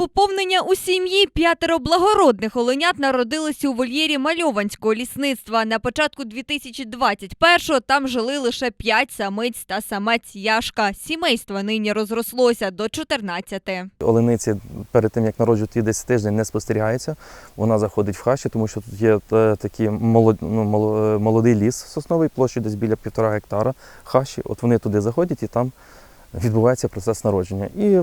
Поповнення у сім'ї п'ятеро благородних оленят народилися у вольєрі мальованського лісництва. На початку 2021-го там жили лише п'ять самиць та самець Яшка. Сімейство нині розрослося до 14. Олениці перед тим, як народжувати її десь тиждень, не спостерігається. Вона заходить в хащі, тому що тут є е, такий ну, е, молодий ліс сосновий, площею десь біля півтора гектара хащі. От вони туди заходять і там відбувається процес народження. І,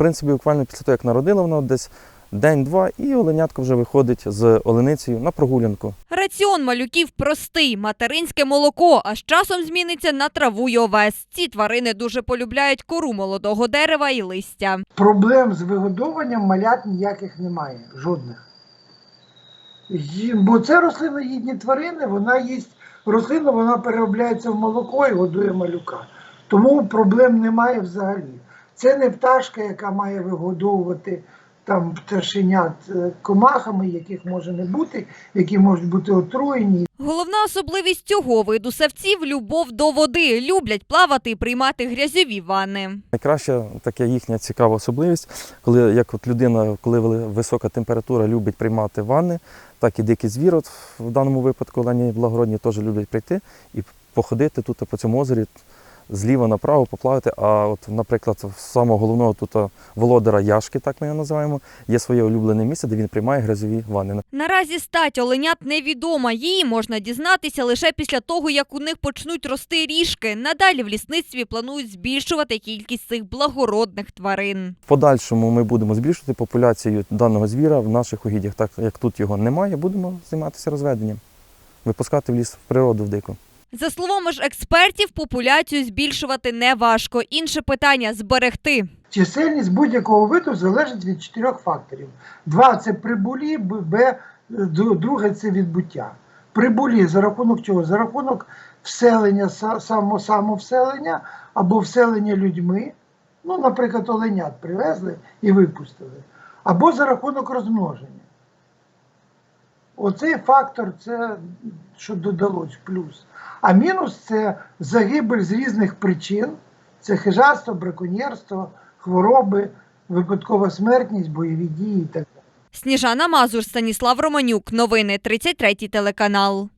принципі, буквально після того, як народила вона десь день-два, і оленятко вже виходить з оленицею на прогулянку. Раціон малюків простий материнське молоко, а з часом зміниться на траву й овес. Ці тварини дуже полюбляють кору молодого дерева і листя. Проблем з вигодовуванням малят ніяких немає, жодних. Бо це рослиноїдні тварини, вона їсть рослину, вона переробляється в молоко і годує малюка. Тому проблем немає взагалі. Це не пташка, яка має вигодовувати там пташенят е, комахами, яких може не бути, які можуть бути отруєні. Головна особливість цього виду савців любов до води. Люблять плавати і приймати грязьові ванни. Найкраща така їхня цікава особливість, коли як от людина, коли вели- висока температура, любить приймати ванни, так і дикий звір, от в даному випадку олені благородні теж люблять прийти і походити тут по цьому озері зліва направо, поплавати. А от, наприклад, самого головного тут володара Яшки, так ми його називаємо, є своє улюблене місце, де він приймає грязові ванни. Наразі стать оленят невідома. Її можна дізнатися лише після того, як у них почнуть рости ріжки. Надалі в лісництві планують збільшувати кількість цих благородних тварин. В подальшому ми будемо збільшувати популяцію даного звіра в наших угіддях. Так як тут його немає, будемо займатися розведенням, випускати в ліс в природу в дику. За словами ж експертів, популяцію збільшувати не важко. Інше питання зберегти. Чисельність будь-якого виду залежить від чотирьох факторів. Два це прибулі, Б, друге це відбуття. Прибулі за рахунок чого? За рахунок вселення, са- само, самовселення або вселення людьми. Ну, наприклад, оленят привезли і випустили. Або за рахунок розмноження. Оцей фактор це що додалось плюс. А мінус це загибель з різних причин. Це хижарство, браконьєрство, хвороби, випадкова смертність, бойові дії і так далі. Сніжана Мазур, Станіслав Романюк. Новини 33 телеканал.